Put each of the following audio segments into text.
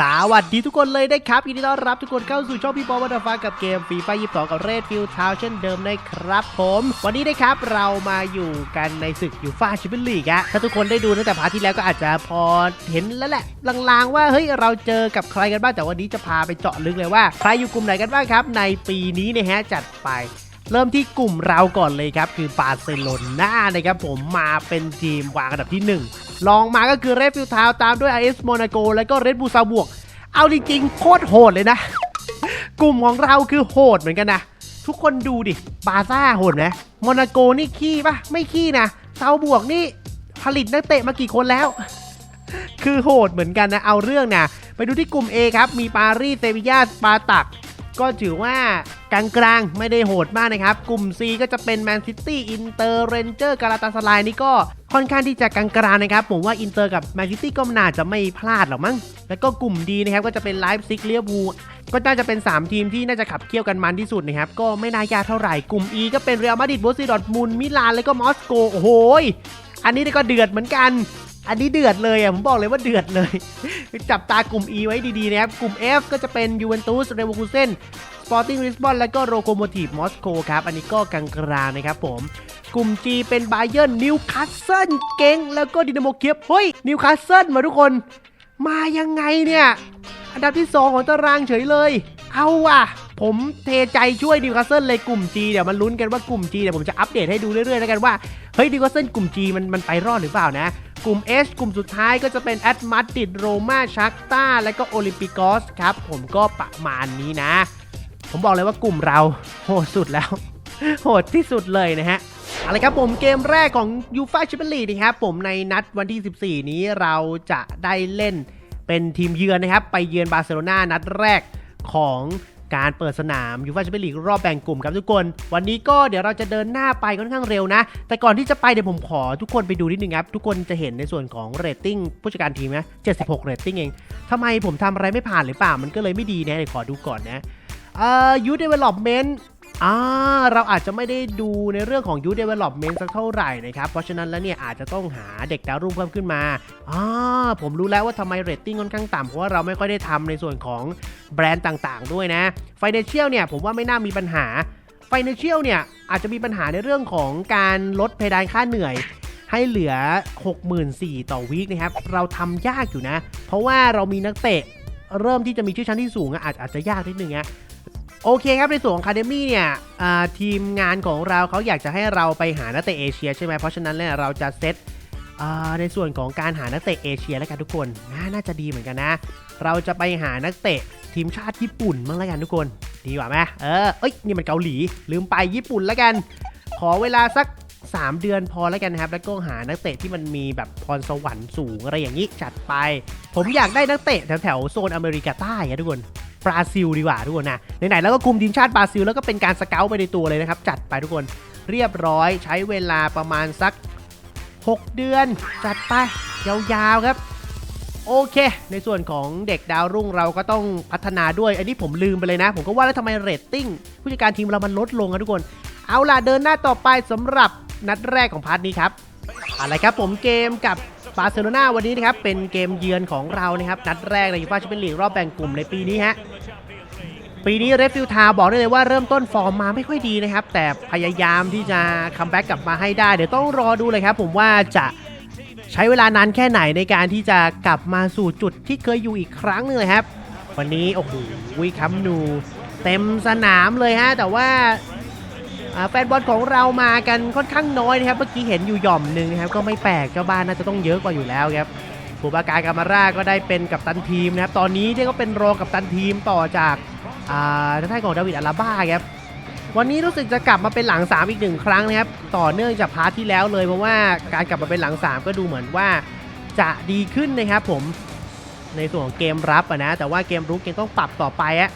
สวัสดีทุกคนเลยนะครับยินดีต้อนรับทุกคนเข้าสู่ช่องพี่บอลวัตฟ้ากับเกมฟีฟ่ายี่สิบสองกับเรดฟิลทาวเช่นเดิมนะครับผม วันนี้นะครับเรามาอยู่กันในศึกยูฟ่าแชมเปี้ยนลีกอะถ้าทุกคนได้ดูตั้งแต่พาร์ทที่แล้วก็อาจจะพอเห็นแล้วแหละลางๆว่าเฮ้ยเราเจอกับใครกันบ้างแต่วันนี้จะพาไปเจาะลึกเลยว่าใครอยู่กลุ่มไหนกันบ้างครับ ในปีนี้นะฮะจัดไปเริ่มที่กลุ่มเราก่อนเลยครับ คือบาร์เซโลนานะครับผมมาเป็นทีมวางอันดับที่ 1 ลองมาก็คือเรดฟิลทาวตามด้วย IS โมนาโกแล้วก็เรดบูซาบวก เอาจริงๆโคตรโหดเลยนะ กลุ่มของเราคือโหดเหมือนกันนะ ทุกคนดูดิ บาซ่าโหดไหมโมนาโกนี่ขี้ปะไม่ขี้นะซาบวกนี่ผลิตนักเตะมากี่คนแล้ว คือโหดเหมือนกันนะ เอาเรื่องนะ ไปดูที่กลุ่ม A ครับ มีปารีส เซบียาสปาตัก ก็ถือว่ากลางๆ ไม่ได้โหดมากนะครับ กลุ่ม C ก็จะเป็นแมนซิตี้อินเตอร์เรนเจอร์กาลาตาสลายนี่ก็ค่อนข้างที่จะกลางๆนะครับ ผมว่าอินเตอร์กับแมนซิตี้ก็น่าจะไม่พลาดหรอกมั้ง แล้วก็กลุ่มดีนะครับก็จะเป็นไลฟ์ซิกเลียบูก็น่าจะเป็น 3 ทีมที่น่าจะขับเคี่ยวกันมันที่สุดนะครับ ก็ไม่น่ายากเท่าไหร่กลุ่ม E ก็เป็นเรอัลมาดริดโบซีดอร์ทมุนมิลานแล้วก็มอสโกโอ้โหอันนี้ก็เดือดเหมือนกัน อันนี้เดือดเลยอะผมบอกเลยว่าเดือดเลย จับตากลุ่ม E ไว้ดีๆนะครับ กลุ่ม F ก็จะเป็นยูเวนตุสเรวูคูเซนสปอร์ติ้งลิสบอนแล้วก็โรโคโมทีฟมอสโกครับ อันนี้ก็กลางๆนะครับผมกลุ่ม G เป็นไบเยิร์นนิวคาสเซิลเก่งแล้วก็ดินาโมเคียบเฮ้ยนิวคาสเซิลมาทุกคน มายังไงเนี่ย อันดับที่ 2 ของตารางเฉยเลย เอาว่ะ ผมเทใจช่วยดิวคาสเซิลเลยกลุ่ม G เดี๋ยวมันลุ้นกันว่ากลุ่ม G เดี๋ยวผมจะอัปเดตให้ดูเรื่อยๆแล้วกันว่า เฮ้ยดิวคาสเซิลกลุ่ม G มันมันไปรอดหรือเปล่านะ กลุ่ม H กลุ่มสุดท้ายก็จะเป็นแอตมาติดโรมาชักตาและก็โอลิมปิกอสครับ ผมก็ประมาณนี้นะ ผมบอกเลยว่ากลุ่มเราโหดสุดแล้ว โหดที่สุดเลยนะฮะเอาละครับผมเกมแรกของยูฟ่าแชมเปี้ยนลีกนะครับผมในนัดวันที่ 14 นี้เราจะได้เล่นเป็นทีมเยือนนะครับ ไปเยือนบาร์เซโลนานัดแรก ของการเปิดสนามยูฟ่าแชมเปี้ยนลีกรอบแบ่งกลุ่มครับทุกคน วันนี้ก็เดี๋ยวเราจะเดินหน้าไปค่อนข้างเร็วนะ แต่ก่อนที่จะไปเดี๋ยวผมขอทุกคนไปดูนิดนึงครับ ทุกคนจะเห็นในส่วนของเรตติ้งผู้จัดการทีมนะ76 เรตติ้งเองทำไมผมทำอะไรไม่ผ่านหรือเปล่า มันก็เลยไม่ดีนะเดี๋ยวขอดูก่อนนะเอ่อยูเดเวล็อปเมนต์าเราอาจจะไม่ได้ดูในเรื่องของ youth development สักเท่าไหร่นะครับ เพราะฉะนั้นแล้วเนี่ยอาจจะต้องหาเด็กดาวรุ่งเพิ่มขึ้นมาอ่าผมรู้แล้วว่าทำไมเรตติ้งค่อนข้างต่ำเพราะว่าเราไม่ค่อยได้ทำในส่วนของแบรนด์ต่างๆ ด้วยนะ financial เนี่ยผมว่าไม่น่ามีปัญหา financial เนี่ยอาจจะมีปัญหาในเรื่องของการลดเพดานค่าเหนื่อยให้เหลือ 64,000ต่อวีคนะครับ เราทำยากอยู่นะ เพราะว่าเรามีนักเตะเริ่มที่จะมีชื่อชั้นที่สูงอะอาจอาจจะยากนิดนึงนะ โอเคครับในส่วนของคาเดมี่เนี่ยทีมงานของเราเขาอยากจะให้เราไปหานักเตะเอเชียใช่ไหมเพราะฉะนั้นเนี่ยเราจะเซตในส่วนของการหานักเตะเอเชียแล้วกันทุกคนน่าน่าจะดีเหมือนกันนะ เราจะไปหานักเตะทีมชาติญี่ปุ่นบ้างแล้วกันทุกคน ดีกว่าไหมเออเอ้ยนี่มันเกาหลีลืมไปญี่ปุ่นแล้วกัน ขอเวลาสัก 3 เดือนพอแล้วกันนะครับ แล้วก็หานักเตะที่มันมีแบบพรสวรรค์สูงอะไรอย่างนี้จัดไป ผมอยากได้นักเตะแถวแถวๆโซนอเมริกาใต้อะทุกคน บราซิลดีกว่าทุกคนนะไหนๆแล้วก็คุมทีมชาติบราซิลแล้วก็เป็นการสเกลไปในตัวเลยนะครับ จัดไปทุกคนเรียบร้อยใช้เวลาประมาณสัก 6 เดือน จัดไป ยาวๆครับ โอเค ในส่วนของเด็กดาวรุ่งเราก็ต้องพัฒนาด้วย อันนี้ผมลืมไปเลยนะ ผมก็ว่าแล้วทำไมเรตติ้งผู้จัดการทีมเรามันลดลงอะทุกคน เอาล่ะเดินหน้าต่อไปสำหรับนัดแรกของพาร์ทนี้ครับอะไรครับผมเกมกับบาร์เซโลนาวันนี้นะครับเป็นเกมเยือนของเรานะครับนัดแรกในยูฟ่าแชมเปี้ยนลีกรอบแบ่งกลุ่มในปีนี้ฮะ ปีนี้เรดฟิลทาบอกได้เลยว่าเริ่มต้นฟอร์มมาไม่ค่อยดีนะครับ แต่พยายามที่จะคัมแบ็กกลับมาให้ได้ เดี๋ยวต้องรอดูเลยครับผมว่าจะใช้เวลานานแค่ไหนในการที่จะกลับมาสู่จุดที่เคยอยู่อีกครั้งหนึงเลยครับ วันนี้โอ้โหวิคัมนูเต็มสนามเลยฮะแต่ว่าแฟนบอลของเรามากันค่อนข้างน้อยนะครับ เมื่อกี้เห็นอยู่หย่อมหนึ่งนะครับ ก็ไม่แปลกเจ้าบ้านน่าจะต้องเยอะกว่าอยู่แล้วครับผูบากากามาร่าก็ได้เป็นกัปตันทีมนะครับ ตอนนี้เนี่ยก็เป็นรองกัปตันทีมต่อจาก ทางด้านของดาวิดอาราบ้าครับวันนี้รู้สึกจะกลับมาเป็นหลัง 3 อีกหนึ่งครั้งนะครับต่อเนื่องจากพาร์ทที่แล้วเลยเพราะว่าการกลับมาเป็นหลัง 3 ก็ดูเหมือนว่าจะดีขึ้นนะครับผมในส่วนของเกมรับะนะแต่ว่าเกมรุกยังต้องปรับต่อไปอะ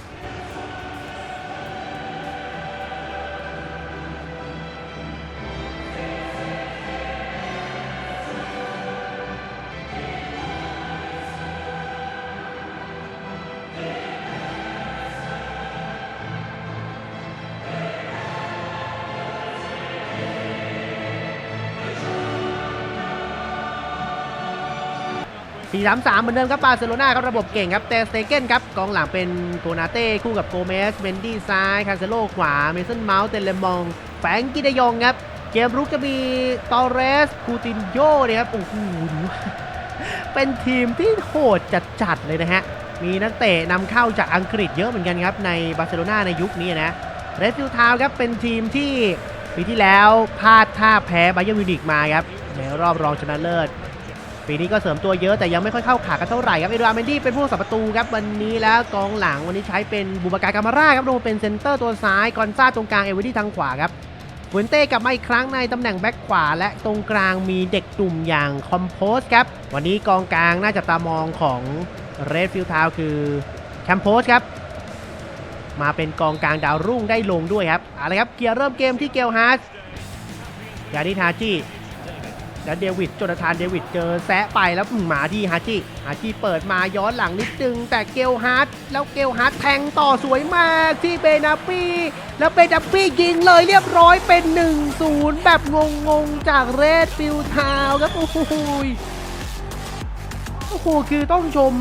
4-3-3 เหมือนเดิมครับบาร์เซโลนาครับระบบเก่งครับเตสเตเกนครับกองหลังเป็นโกนาเต้คู่กับโกเมสเบนดี้ซ้ายคาเซโลขวาเมสันเมาส์เตเลมอง แฟงกิเดยองครับ เกมรุกจะมีตอเรสคูตินโยเนี่ยครับโอ้โหเป็นทีมที่โหดจัดๆเลยนะฮะ มีนักเตะนำเข้าจากอังกฤษเยอะเหมือนกันครับ ในบาร์เซโลนาในยุคนี้นะเรดฟิลทาวครับเป็นทีมที่ปีที่แล้วพลาดท่าแพ้ไบเยอร์มิวนิกมาครับในรอบรองชนะเลิศ ปีนี้ก็เสริมตัวเยอะแต่ยังไม่ค่อยเข้าขากันเท่าไหร่ครับเอดูอาร์เมนดี้เป็นผู้สับประตูครับวันนี้แล้วกองหลังวันนี้ใช้เป็นบูบาการกามาร่าครับลงเป็นเซนเตอร์ตัวซ้ายกอนซาตรงกลางเอเวอร์ดี้ทางขวาครับฟุนเต้กลับมาอีกครั้งในตำแหน่งแบ็คขวา และตรงกลางมีเด็กตุ่มอย่างคอมโพสครับวันนี้กองกลางน่าจะตามองของเรดฟิลทาวคือแคมโพสครับมาเป็นกองกลางดาวรุ่งได้ลงด้วยครับเอาละครับเกียร์เริ่มเกมที่เกลฮาร์สยานิทาจิ แล้วเดวิดโจนาธานเดวิดเจอแซะไปแล้วหมาที่ฮาจิฮาจิเปิดมาย้อนหลังนิดนึง แต่เกลฮาร์ดแล้วเกลฮาร์ดแทงต่อสวยมากที่เบนาปี้แล้วเบนาปี้ยิงเลยเรียบร้อยเป็น 1-0 แบบงงๆ จากเรดฟิลทาวครับโอ้โหโอ้โหคือต้องชม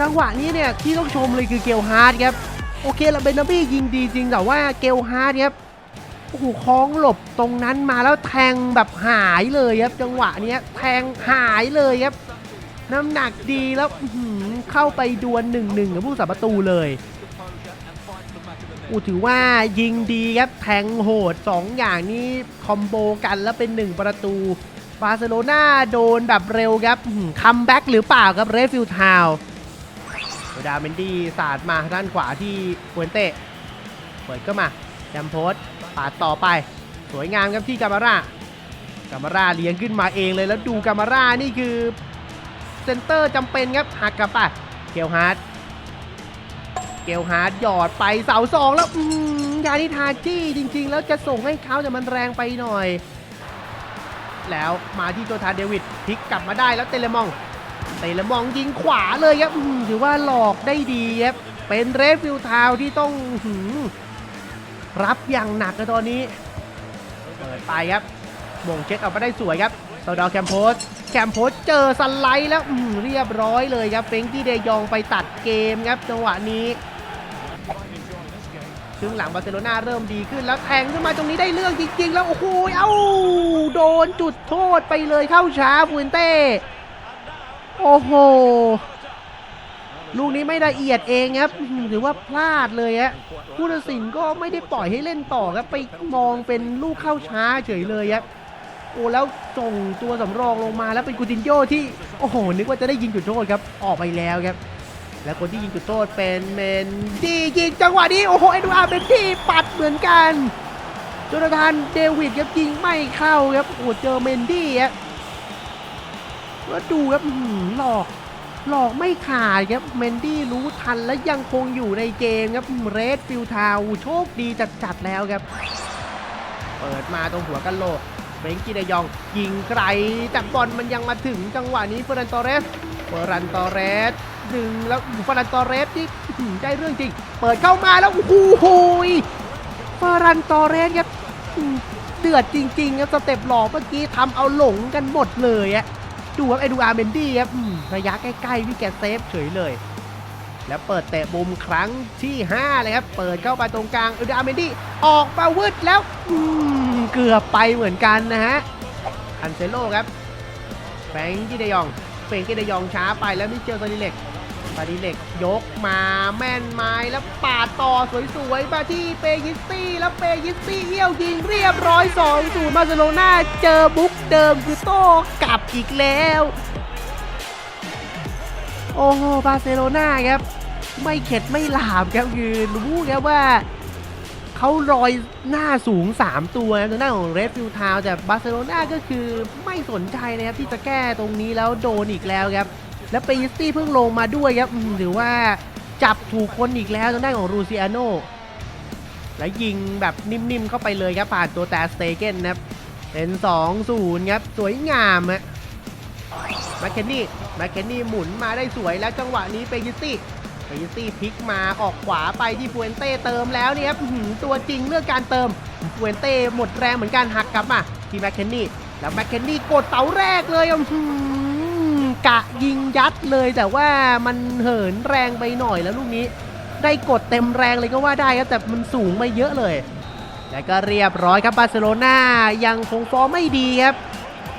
จังหวะนี้เนี่ยที่ต้องชมเลยคือเกลฮาร์ดครับโอเคแล้วเบนาปี้ยิงดีจริงแต่ว่าเกลฮาร์ดครับ อ้โหคล้องหลบตรงนั้นมาแล้วแทงแบบหายเลยครับ จังหวะเนี้ยแทงหายเลยครับ น้ำหนักดีแล้วเข้าไปดวลหนึ่งหนึ่งกับผู้สับประตูเลยอูถือว่ายิงดีครับแทงโหด 2 อย่างนี้คอมโบกันแล้วเป็น 1 ประตู บาร์เซโลนาโดนแบบเร็วครับคัมแบ็กหรือเปล่าครับเรฟิลทาวดาเมนดี้สาดมาด้านขวาที่ควนเต้เปิดก็มา จมโพสปาดต่อไป สวยงามครับที่กามาร่ากามาร่าเลี้ยงขึ้นมาเองเลยแล้วดูกามาร่านี่คือเซนเตอร์จำเป็นครับหักกลับไปเกลฮาร์ดเกลฮาร์ดหยอดไปเสาสองแล้วอืมยานิทาจี้จริง ๆ แล้วจะส่งให้เขาแต่มันแรงไปหน่อย แล้วมาที่โจทานเดวิดพลิกกลับมาได้แล้วเตเลมองเตเลมองยิงขวาเลยครับถือว่าหลอกได้ดีครับเป็นเรดฟิลทาวที่ต้องหืม รับอย่างหนักนะตอนนี้ เปิดไปครับมงเช็คเอาไปได้สวยครับโซดอแคมโพสแคมโพสเจอสไลด์แล้วอืเรียบร้อยเลยครับเฟงกี้เดยองไปตัดเกมครับจังหวะนี้ครึ่งหลังบาร์เซโลนาเริ่มดีขึ้นแล้วแทงขึ้นมาตรงนี้ได้เรื่องจริง ๆ แล้วโอ้โหเอ้าโดนจุดโทษไปเลยเข้าช้าฟูนเต้ โอ้โห ลูกนี้ไม่ละเอียดเองครับถือว่าพลาดเลยฮะผู้ตัดสินก็ไม่ได้ปล่อยให้เล่นต่อครับไปมองเป็นลูกเข้าช้าเฉยเลยครับโอ้แล้วส่งตัวสำรองลงมาแล้วเป็นกูตินโยที่โอ้โหนึกว่าจะได้ยิงจุดโทษครับออกไปแล้วครับ แล้วคนที่ยิงจุดโทษเป็นเมนดี้ยิงจังหวะนี้โอ้โหเอ็ดวาร์เป็นที่ปัดเหมือนกันจนาธานเดวิดครับยิงไม่เข้าครับโอ้เจอเมนดี้ครับแล้วดูครับหลอก หลอกไม่ขาดครับเมนดี้รู้ทันและยังคงอยู่ในเกมครับเรดฟิลทาวโชคดีจัดๆแล้วครับ เปิดมาตรงหัวกันโหลกเฟรงกี้เดยองยิงไกลแต่บอลมันยังมาถึงจังหวะนี้เฟอร์นันตอเรสเฟอร์นันตอเรสดึงแล้วเฟอร์นันตอเรสที่ได้เรื่องจริง เปิดเข้ามาแล้วโอ้โหเฟอร์นันตอเรสครับเดือดจริงๆครับสเต็ปหลอกเมื่อกี้ทำเอาหลงกันหมดเลยอะ ดูครับเอดูอาร์เมนดี้ครับระยะใกล้ๆพี่แกเซฟเฉยเลย แล้วเปิดเตะมุมครั้งที่ 5 เลยครับ เปิดเข้าไปตรงกลางเอดูอาร์เมนดี้ออกมาวืดแล้วเกือบไปเหมือนกันนะฮะอันเซโลครับแฟงกี้เดยองเฟงกี้เดยองช้าไปแล้วมิเชลซาดิเล็ก ซาดิเล็กยกมาแม่นไม้แล้วปาดต่อสวยๆมาที่เปยิสตี้แล้วเปยิสตี้เอี้ยวยิงเรียบร้อย2 0บาร์เซโลนาเจอบุ๊กเดิมคือโต้กลับอีกแล้ว โอ้โหบาร์เซโลนาครับ ไม่เข็ดไม่หลาบครับคือรู้ครับว่าเขาลอยหน้าสูง 3 ตัวนะทางด้านของเรดฟิลทาวแต่บาร์เซโลนาก็คือไม่สนใจนะครับที่จะแก้ตรงนี้แล้วโดนอีกแล้วครับ แล้วเปยิสตี้เพิ่งลงมาด้วยครับหรือว่าจับถูกคนอีกแล้วทางด้านของรูซิอาโนและยิงแบบนิ่มๆเข้าไปเลยครับผ่านตัวแต่สเตเกนนะครับเป็น2-0ครับสวยงามฮะแมคเคนนี่แมคเคนนี่หมุนมาได้สวยแล้วจังหวะนี้เปยิสตี้เปยิสตี้พลิกมาออกขวาไปที่ฟูเอนเต้เติมแล้วเนี่ยครับตัวจริงเรื่องการเติมฟูเอนเต้หมดแรงเหมือนกันหักกลับมาที่แมคเคนนี่แล้วแมคเคนนี่กดเสาแรกเลยอื้อหือ กะยิงยัดเลยแต่ว่ามันเหินแรงไปหน่อยแล้วลูกนี้ ได้กดเต็มแรงเลยก็ว่าได้ครับแต่มันสูงไปเยอะเลย แล้วก็เรียบร้อยครับบาร์เซโลนายังคงฟอร์มไม่ดีครับ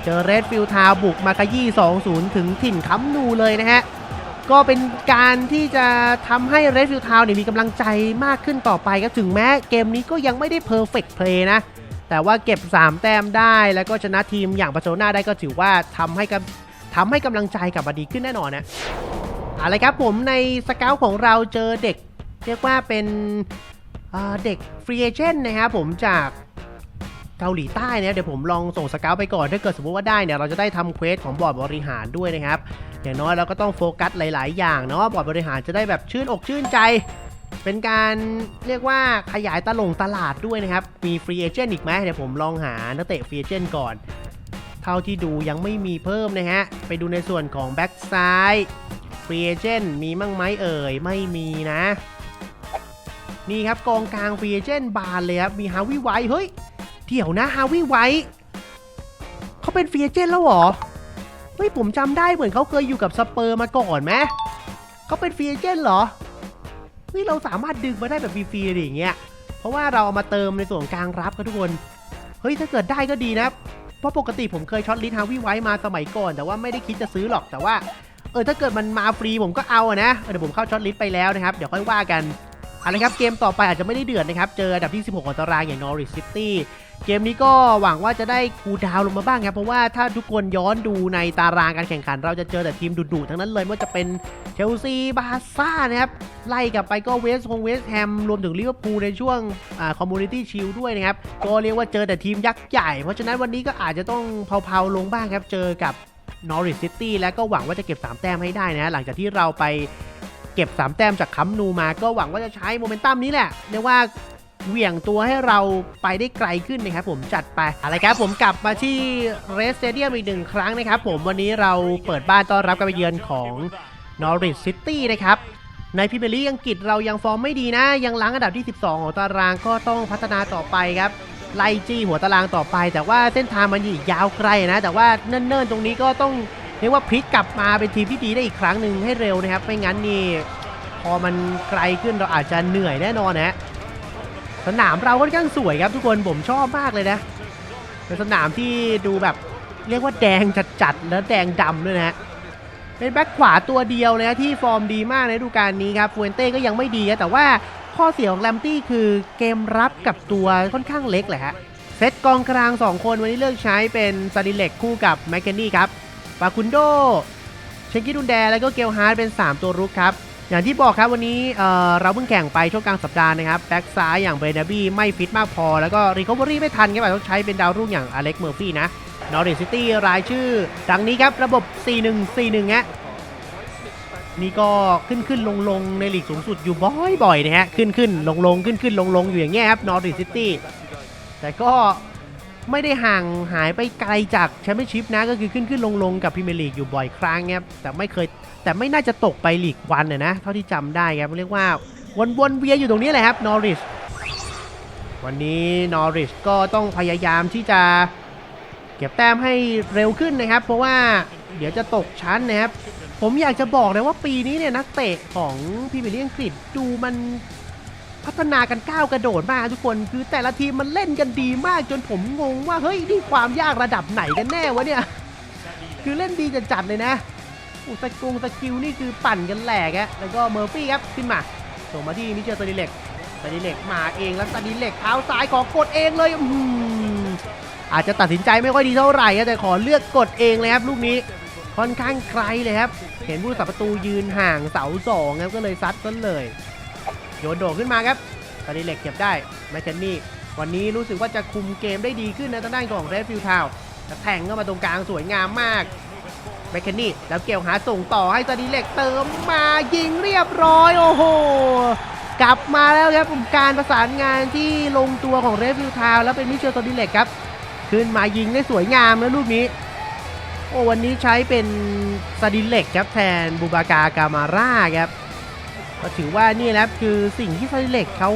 เจอเรดฟิลทาวบุกมาขยี้2-0 ถึงถิ่นค้ำนูเลยนะฮะก็เป็นการที่จะทำให้เรดฟิลทาวเนี่ยมีกำลังใจมากขึ้นต่อไปครับถึงแม้เกมนี้ก็ยังไม่ได้เพอร์เฟกต์เพลย์นะ แต่ว่าเก็บ 3 แต้มได้แล้วก็ชนะทีมอย่างบาร์เซโลนาได้ก็ถือว่าทำให้กำ ทำให้กำลังใจกลับมาดีขึ้นแน่นอนนะอาละครับผมในสเกลของเราเจอเด็ก เรียกว่าเป็นเอ่อเด็กฟรีเอเจนต์นะครับผมจากเกาหลีใต้เนี่ยเดี๋ยวผมลองส่งสเกลไปก่อนถ้าเกิดสมมติว่าได้เนี่ยเราจะได้ทำเควสของบอร์ดบริหารด้วยนะครับ อย่างน้อยเราก็ต้องโฟกัสหลาย ๆ อย่างเนาะบอร์ดบริหารจะได้แบบชื่นอกชื่นใจ เป็นการเรียกว่าขยายตลงตลาดด้วยนะครับ มีฟรีเอเจนต์อีกไหมเดี๋ยวผมลองหานักเตะฟรีเอเจนต์ก่อน เท่าที่ดูยังไม่มีเพิ่มนะฮะ ไปดูในส่วนของแบ็กซ้ายฟรีเอเจนต์มีมั่งไหมเอ่ย ไม่มีนะ นี่ครับกองกลางฟรีเอเจนต์บานเลยครับ มีฮาวิไวเฮ้ย เดี๋ยวนะฮาวิไวเขาเป็นฟรีเอเจนต์แล้วเหรอ เฮ้ย ผมจำได้เหมือนเขาเคยอยู่กับสเปอร์มาก่อนไหมเขาเป็นฟรีเอเจนต์เหรอ เฮ้ย เราสามารถดึงมาได้แบบฟรีๆเลยอย่างเงี้ย เพราะว่าเราเอามาเติมในส่วนกลางรับครับทุกคน เฮ้ย ถ้าเกิดได้ก็ดีนะ เพราะปกติผมเคยช็อตลิทฮาวิไว้มาสมัยก่อน แต่ว่าไม่ได้คิดจะซื้อหรอกแต่ว่า เออถ้าเกิดมันมาฟรีผมก็เอาอะนะเดี๋ยวผมเข้าช็อตลิสไปแล้วนะครับ เดี๋ยวค่อยว่ากันอะไรครับเกมต่อไปอาจจะไม่ได้เดือดนะครับ เจออันดับที่ 16 ของตารางอย่างนอริ c ซิตี้ เกมนี้ก็หวังว่าจะได้คูดาวลงมาบ้างครับ เพราะว่าถ้าทุกคนย้อนดูในตารางการแข่งขัน เราจะเจอแต่ทีมดุๆทั้งนั้นเลยไม่ว่าจะเป็นเชลซีบาซ่านะครับ ไล่กลับไปก็เวสต์ของเวสต์แฮมรวมถึงลิเวอร์พูลในช่วงคอมมูนิตี้ชิลด้วยนะครับ ก็เรียกว่าเจอแต่ทีมยักษ์ใหญ่ เพราะฉะนั้นวันนี้ก็อาจจะต้องเผาๆลงบ้างครับ เจอกับนอริ c ซิตี้แล้วก็หวังว่าจะเก็บ 3 แต้มให้ได้นะหลังจากที่เราไปเก็บ 3 แต้มจากคัมนูมา ก็หวังว่าจะใช้โมเมนตัมนี้แหละเรียกว่า เหวี่ยงตัวให้เราไปได้ไกลขึ้นนะครับผมจัดไปอะไรครับผมกลับมาที่เรสเตเดียมอีกหนึ่งครั้งนะครับผมวันนี้เราเปิดบ้านต้อนรับการไปเยือนของนอริ c ซิตี้นะครับในพรีเมียร์ลีอังกฤษเรายังฟอร์มไม่ดีนะ ยังล้างอันดับที่ 12 ของตารางก็ต้องพัฒนาต่อไปครับไล่จี้หัวตารางต่อไป แต่ว่าเส้นทางมันอีกยาวไกลนะ แต่ว่าเนิ่นๆ ตรงนี้ก็ต้องเรียกว่าพลิกกลับมาเป็นทีมที่ดีได้อีกครั้งหนึ่งให้เร็วนะครับ ไม่งั้นนี่พอมันไกลขึ้นเราอาจจะเหนื่อยแน่นอนนะ สนามเราค่อนข้างสวยครับทุกคนผมชอบมากเลยนะเป็นสนามที่ดูแบบเรียกว่าแดงจัดๆแล้วแดงดำด้วยนะฮะเป็นแบ็คขวาตัวเดียวเลยนะที่ฟอร์มดีมากในฤดูกาลนี้ครับฟูเอนเต้ก็ยังไม่ดีนะแต่ว่าข้อเสียของแรมตี้คือเกมรับกับตัวค่อนข้างเล็กแหละฮะเซตกองกลาง 2 คนวันนี้เลือกใช้เป็นซาดิเล็กคู่กับแมคเคนนี่ครับปาคุนโดเชนกิดุนแด แล้วก็เกลฮาร์ดเป็น 3 ตัวรุกครับ อย่างที่บอกครับวันนี้เเราเพิ่งแข่งไปช่วงกลางสัปดาห์นะครับแบ็กซ้ายอย่างเบรนาบี้ไม่ฟิตมากพอ แล้วก็รีคอเวอรี่ไม่ทันครับต้องใช้เป็นดาวรุ่งอย่างอเล็กเมอร์ฟี่นะนอริซิตี้รายชื่อ ดังนี้ครับ ระบบ 4141ฮะนี่ก็ขึ้นขึ้นลงลงในลีกสูงสุดอยู่บ่อยๆนะฮะขึ้นขึ้นลงลงขึ้นขึ้นลงลงอยู่อย่างเงี้ยครับนอริซิตี้แต่ก็ ไม่ได้ห่างหายไปไกลจากแชมเปี้ยนชิพนะก็คือขึ้นขึ้นลงลงกับพรีเมียร์ลีกอยู่บ่อยครั้งครับแต่ไม่เคยแต่ไม่น่าจะตกไปลีกวันน่ยนะเท่าที่จำได้ครับเรียกว่าวนวนๆเวียอยู่ตรงนี้แหละครับนอริชวันนี้นอริชก็ต้องพยายามที่จะเก็บแต้มให้เร็วขึ้นนะครับ เพราะว่าเดี๋ยวจะตกชั้นนะครับผมอยากจะบอกเลยว่าปีนี้เนี่ยนักเตะของพรีเมียร์ลีกอังกฤษดูมัน พัฒนากันก้าวกระโดดมากทุกคน คือแต่ละทีมมันเล่นกันดีมากจนผมงงว่าเฮ้ยนี่ความยากระดับไหนกันแน่วะเนี่ย คือเล่นดีจัดๆเลยนะอุสกุงสกิลนี่คือปั่นกันแหลกอะแล้วก็เมอร์ฟี่ครับขึ้นมาส่งมาที่มิเชลตาดิเล็กตาดิเล็กมาเองแล้วตาดิเล็กเท้าซ้ายขอกดเองเลยอือาจจะตัดสินใจไม่ค่อยดีเท่าไหร่แต่ขอเลือกกดเองเลยครับลูกนี้ค่อนข้างไกลเลยครับ เห็นผู้สับประตูยืนห่างเสาสองครับก็เลยซัดซะเลย โยนโด่งขึ้นมาครับตาดิเล็กเก็บได้แมคเคนนี่วันนี้รู้สึกว่าจะคุมเกมได้ดีขึ้นนะทางด้านของเรดฟิลทาวแทงเข้ามาตรงกลางสวยงามมากแมคเคนนี่แล้วเกี่ยวหาส่งต่อให้ซาดิเล็กเติมมายิงเรียบร้อยโอ้โหกลับมาแล้วครับผมการประสานงานที่ลงตัวของเรดฟิลทาวแล้วเป็นมิเชลซาดิเล็กครับขึ้นมายิงได้สวยงามแล้วลูกนี้โอ้วันนี้ใช้เป็นซาดิเล็กครับแทนบูบากากามาร่าครับ ก็ถือว่านี่แหละคือสิ่งที่ซาดิเล็กเขา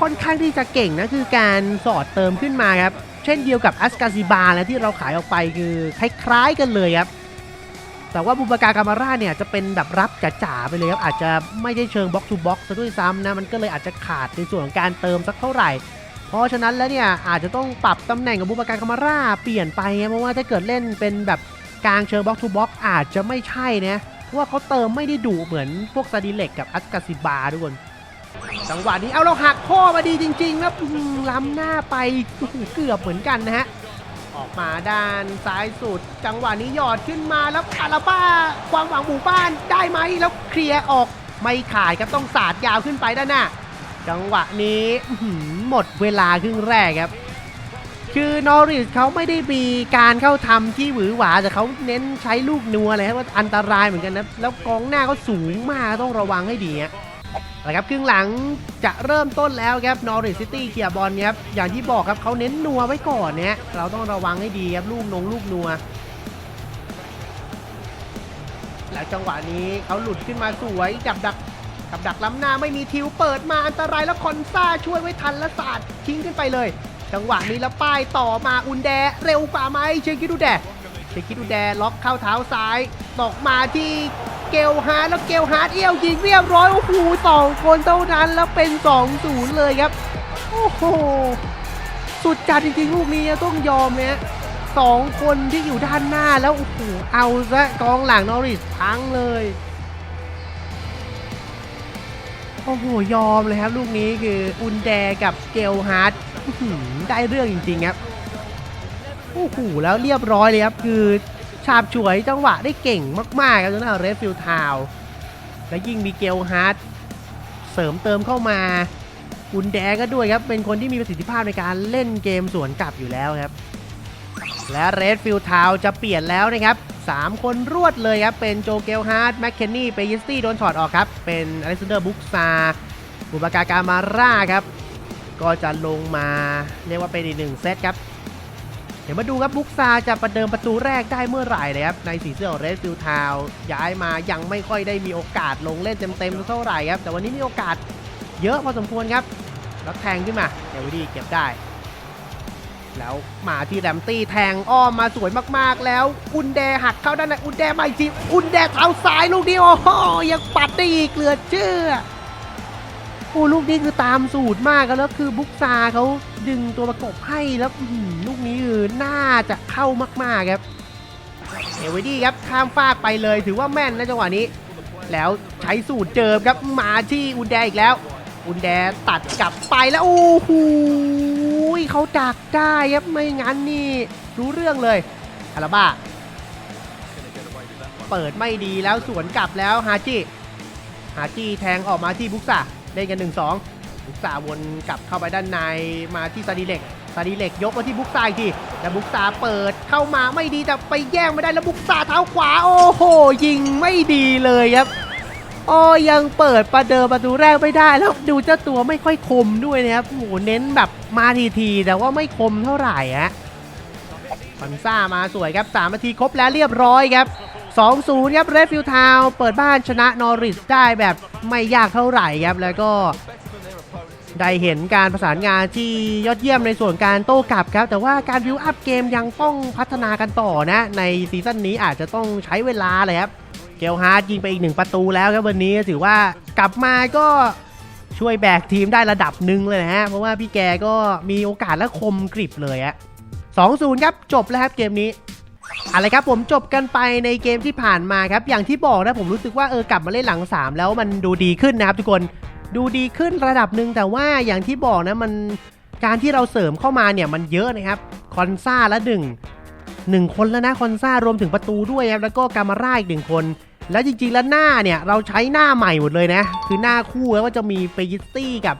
ค่อนข้างที่จะเก่งนะคือการสอดเติมขึ้นมาครับ เช่นเดียวกับอัสกาซิบาและที่เราขายออกไปคือคล้ายๆกันเลยครับ แต่ว่าบูบากากามาร่าเนี่ยจะเป็นแบบรับจ๋าๆไปเลยครับอาจจะไม่ได้เชิงบล็อก k ูบล็อกซะด้วยซ้ำนะมันก็เลยอาจจะขาดในส่วนของการเติมสักเท่าไหร่ เพราะฉะนั้นแล้วเนี่ยอาจจะต้องปรับตำแหน่งของบูบากากามาร่าเปลี่ยนไปนะเพราะว่าถ้าเกิดเล่นเป็นแบบกลางเชิงบล็อก k ูบล็อกอาจจะไม่ใช่นะ เพราะว่าเขาเติมไม่ได้ดุเหมือนพวกซาดิเล็กกับอัสกาซิบาทุกคนจังหวะนี้เอาเราหักข้อมาดีจริงๆครับล้ำหน้าไปเกือบเหมือนกันนะฮะออกมาด้านซ้ายสุด จังหวะนี้หยอดขึ้นมาแล้วอาราบ้าความหวังหมู่บ้านได้ไหมแล้วเคลียร์ออกไม่ขาดครับต้องสาดยาวขึ้นไปด้านหน้า จังหวะนี้หมดเวลาครึ่งแรกครับ คือนอริสเขาไม่ได้มีการเข้าทำที่หวือหวาแต่เขาเน้นใช้ลูกนัวเลยครับว่าอันตรายเหมือนกันนะแล้วกองหน้าเขาสูงมากต้องระวังให้ดีฮะนะครับครึ่งหลังจะเริ่มต้นแล้วครับนอริสซิตี้เกียร์บอลครับอย่างที่บอกครับเขาเน้นนัวไว้ก่อนเนี่ยเราต้องระวังให้ดีครับลูกนงลูกนัวแล้วจังหวะนี้เขาหลุดขึ้นมาสวยจับดักกับดักล้ำหน้าไม่มีทิวเปิดมาอันตรายแล้วคอนซ่าช่วยไว้ทันและสาดทิ้งขึ้นไปเลย จังหวะนี้แล้วป้ายต่อมาอุนแดเร็วกว่าไหมเชคิดูแดเชคิดูแดล็อกเข้าเท้าซ้ายตกมาที่เกลฮาร์ดแล้วเกลฮาร์ดเอี้ยวยิงเรียบร้อยโอ้โหสองคนเท่านั้นแล้วเป็น2 0เลยครับโอ้โหสุดจัดจริงๆลูกนี้ต้องยอมเนี่ยสองคนที่อยู่ด้านหน้าแล้วโอ้โหเอาซะกองหลังนอริสพังเลยโอ้โหยอมเลยครับลูกนี้คืออุนแดกับเกลฮาร์ด ได้เรื่องจริงๆครับโอ้โหแล้วเรียบร้อยเลยครับ คือฉาบฉวยจังหวะได้เก่งมากๆครับสำหรับเรดฟิลทาวและยิ่งมีเกลฮาร์ดเสริมเติมเข้ามาอุนแดก็ด้วยครับ เป็นคนที่มีประสิทธิภาพในการเล่นเกมสวนกลับอยู่แล้วครับ และเรดฟิลทาวจะเปลี่ยนแล้วนะครับ 3 คนรวดเลยครับ เป็นโจเกลฮาร์ดแมคเคนนี่เปยิสตี้โดนถอดออกครับ เป็นอเล็กซานเดอร์บุกซาบุบากากามาร่าครับ ก็จะลงมาเรียกว่าเป็นอีกหนึ่งเซตครับ เดี๋ยวมาดูครับบุกซาจะประเดิมประตูแรกได้เมื่อไหร่เลยครับในสีเสื้อของเรดฟิลทาวย้ายมายังไม่ค่อยได้มีโอกาสลงเล่นเต็มๆเท่าไหร่ครับ แต่วันนี้มีโอกาสเยอะพอสมควรครับ แล้วแทงขึ้นมาเดวิดีเก็บได้ แล้วมาที่แรมตี้แทงอ้อมมาสวยมากๆ แล้วอุนแดหักเข้าด้านในอุนแดมาอีกทีอุนแดเท้าซ้ายลูกนี้โอ้โหยังปัดได้อีกเหลือเชื่อ โอ้ลูกนี้คือตามสูตรมากครับแล้วคือบุกซาเขาดึงตัวประกบให้แล้วอื้อหือลูกนี้คือน่าจะเข้ามากๆครับเอวดี้ครับข้ามฟากไปเลยถือว่าแม่นนะจังหวะนี้ แล้วใช้สูตรเจิมครับมาที่อุนแดอีกแล้ว อุนแดตัดกลับไปแล้วโอ้โหเขาดักได้ครับไม่งั้นนี่รู้เรื่องเลยอาราบ้าเปิดไม่ดีแล้วสวนกลับแล้วฮาจิฮาจิแทงออกมาที่บุกซา เล่นกัน 1 2 บุกซาวนกลับเข้าไปด้านในมาที่ซาดิเล็กซาดิเล็กยกมาที่บุกซาอีกทีแล้วบุกซาเปิดเข้ามาไม่ดีแต่ไปแย่งไม่ได้แล้วบุกซาเท้าขวา โอ้โห ยิงไม่ดีเลยครับโอ้ยังเปิดประเดิมประตูแรกไม่ได้แล้วดูเจ้าตัวไม่ค่อยคมด้วยนะครับโหเน้นแบบมาทีๆแต่ว่าไม่คมเท่าไหร่ฮะฟันซ่ามาสวยครับ3นาทีครบแล้วเรียบร้อยครับ 2-0ครับเรดฟิลทาวเปิดบ้านชนะนอริสได้แบบไม่ยากเท่าไหร่ครับ แล้วก็ได้เห็นการประสานงานที่ยอดเยี่ยมในส่วนการโต้กลับครับ แต่ว่าการวิวอัพเกมยังต้องพัฒนากันต่อนะ ในซีซั่นนี้อาจจะต้องใช้เวลาเลยครับ เกลฮาร์ดยิงไปอีกหนึ่งประตูแล้วครับวันนี้ถือว่ากลับมาก็ช่วยแบกทีมได้ระดับหนึ่งเลยนะฮะ เพราะว่าพี่แกก็มีโอกาสและคมกริบเลยอะ2-0 ครับจบแล้วครับเกมนี้ อะไรครับผมจบกันไปในเกมที่ผ่านมาครับ อย่างที่บอกนะผมรู้สึกว่าเออกลับมาเล่นหลัง 3 แล้วมันดูดีขึ้นนะครับทุกคนดูดีขึ้นระดับหนึ่งแต่ว่าอย่างที่บอกนะมันการที่เราเสริมเข้ามาเนี่ยมันเยอะนะครับคอนซ่าละหนึ่งหนึ่งคนแล้วนะคอนซ่ารวมถึงประตูด้วยครับแล้วก็กามาร่าอีกหนึ่งคน แล้วจริงๆแล้วหน้าเนี่ยเราใช้หน้าใหม่หมดเลยนะ คือหน้าคู่แล้วก็จะมีเปยิสตี้กับ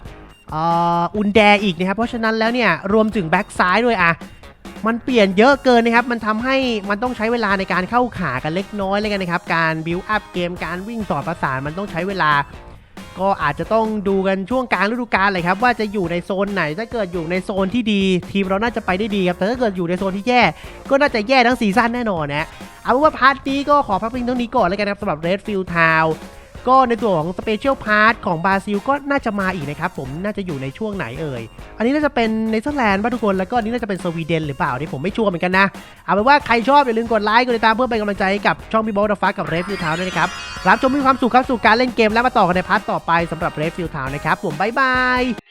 อ,อ,อุนแดอีกนะครับเพราะฉะนั้นแล้วเนี่ยรวมถึงแบ็กซ้ายด้วยอะ มันเปลี่ยนเยอะเกินนะครับ มันทำให้มันต้องใช้เวลาในการเข้าขากันเล็กน้อยเลยกันนะครับ การบิวอัพเกม การวิ่งต่อประสานมันต้องใช้เวลา ก็อาจจะต้องดูกันช่วงกลางฤดูกาลเลยครับ ว่าจะอยู่ในโซนไหน ถ้าเกิดอยู่ในโซนที่ดี ทีมเราน่าจะไปได้ดีครับ แต่ถ้าเกิดอยู่ในโซนที่แย่ ก็น่าจะแย่ทั้งซีซั่นแน่นอนนะ เอาเป็นว่าพาร์ทนี้ก็ขอพักเพียงเท่านี้ก่อนแล้วกันครับสำหรับ Redfield Town ก็ในตัวของสเปเชียลพาร์ทของบราซิลก็น่าจะมาอีกนะครับผมน่าจะอยู่ในช่วงไหนเอ่ย อันนี้น่าจะเป็นเนเธอร์แลนด์ป่ะทุกคนแล้วก็อันนี้น่าจะเป็นสวีเดนหรือเปล่านี่ผมไม่ชัวร์เหมือนกันนะ เอาเป็นว่าใครชอบอย่าลืมกดไลค์กดติดตามเพื่อเป็นกำลังใจให้กับช่องพี่โบ๊ทฟ้ากับเรฟฟิวทาวด้วยนะครับรับชมมีความสุขครับสู่การเล่นเกมแล้วมาต่อกันในพาร์ทต่อไปสำหรับเรฟฟิวทาวนะครับผมบ๊ายบาย